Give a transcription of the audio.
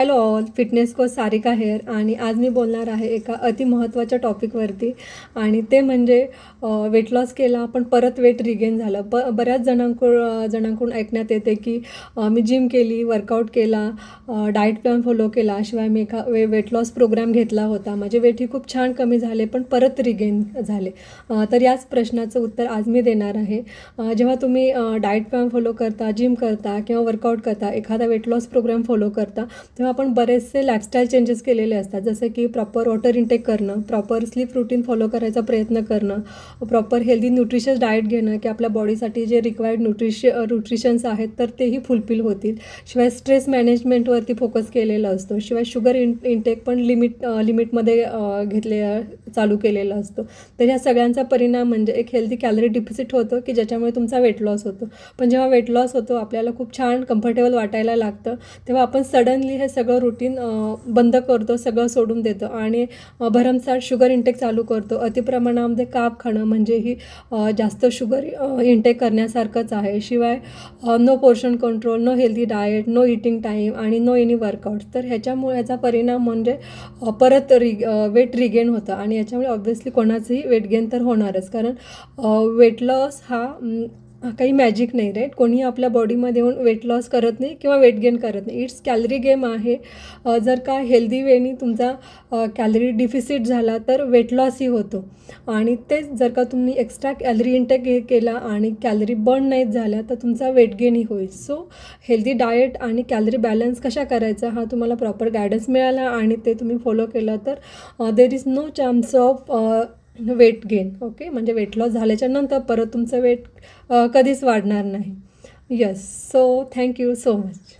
Hello all fitness coach Sarika here आणि आज मी बोलणार आहे एका अतिमहत्त्वाच्या टॉपिकवरती आणि ते म्हणजे वेट लॉस केला पण परत वेट रिगेन झालं. ब बऱ्याच जणांकडून जणांकडून ऐकण्यात येते की मी जिम केली वर्कआउट केला डाएट प्लॅन फॉलो केला शिवाय मी एका वे वेट लॉस प्रोग्राम घेतला होता. माझे वेटही खूप छान कमी झाले पण परत रिगेन झाले. तर याच प्रश्नाचं उत्तर आज मी देणार आहे. जेव्हा तुम्ही डाएट प्लॅन फॉलो करता जिम करता किंवा वर्कआउट करता एखादा वेट लॉस प्रोग्राम फॉलो करता तेव्हा आपण बरेचसे लाईफस्टाईल चेंजेस केलेले असतात. जसे की प्रॉपर वॉटर इंटेक करणं प्रॉपर स्लीप रुटीन फॉलो करायचा प्रयत्न करणं प्रॉपर हेल्दी न्यूट्रिशियस डाएट घेणं की आपल्या बॉडीसाठी जे रिक्वायर्ड न्यूट्रिश न्यूट्रिशन्स आहेत तर तेही फुलफिल होतील. शिवाय स्ट्रेस मॅनेजमेंटवरती फोकस केलेला असतो. शिवाय शुगर इन इंटेक पण लिमिट लिमिटमध्ये घेतले चालू केलेला असतो. तर ह्या सगळ्यांचा परिणाम म्हणजे एक हेल्दी कॅलरी डिफिसिट होतो की ज्याच्यामुळे तुमचा वेट लॉस होतो. पण जेव्हा वेट लॉस होतो आपल्याला खूप छान कम्फर्टेबल वाटायला लागतं तेव्हा आपण सडनली हे सगळं रुटीन बंद करतो सगळं सोडून देतो. आणि भरमसाठ शुगर इंटेक चालू करतो. अतिप्रमाणामध्ये काप खाणं म्हणजे ही जास्त शुगर इंटेक करण्यासारखंच आहे. शिवाय no portion control no healthy diet no eating time आणि नो एनी वर्कआउट तर ह्याच्यामुळे याचा परिणाम म्हणजे परत रिग वेट रिगेन होतं. आणि याच्यामुळे ऑब्व्हियसली कोणाचंही वेट गेन तर होणारच. कारण वेट लॉस हा काही मॅजिक नाही राईट कोणी आपल्या बॉडीमध्ये येऊन वेट लॉस करत नाही किंवा वेट गेन करत नाही. इट्स कॅलरी गेम आहे. जर का हेल्दी वेनी तुमचा कॅलरी डिफिसिट झाला तर वेट लॉसही होतो. आणि तेच जर का तुम्ही एक्स्ट्रा कॅलरी इंटेक हे केला आणि कॅलरी बर्न नाही झाल्या तर तुमचा वेट गेनही होईल. सो हेल्दी डाएट आणि कॅलरी बॅलन्स कशा करायचा हा तुम्हाला प्रॉपर गायडन्स मिळाला आणि ते तुम्ही फॉलो केलं तर there is no chance of weight gain okay म्हणजे वेट लॉस झाल्याच्यानंतर परत तुमचं वेट कधीच वाढणार नाही. Yes so thank you so much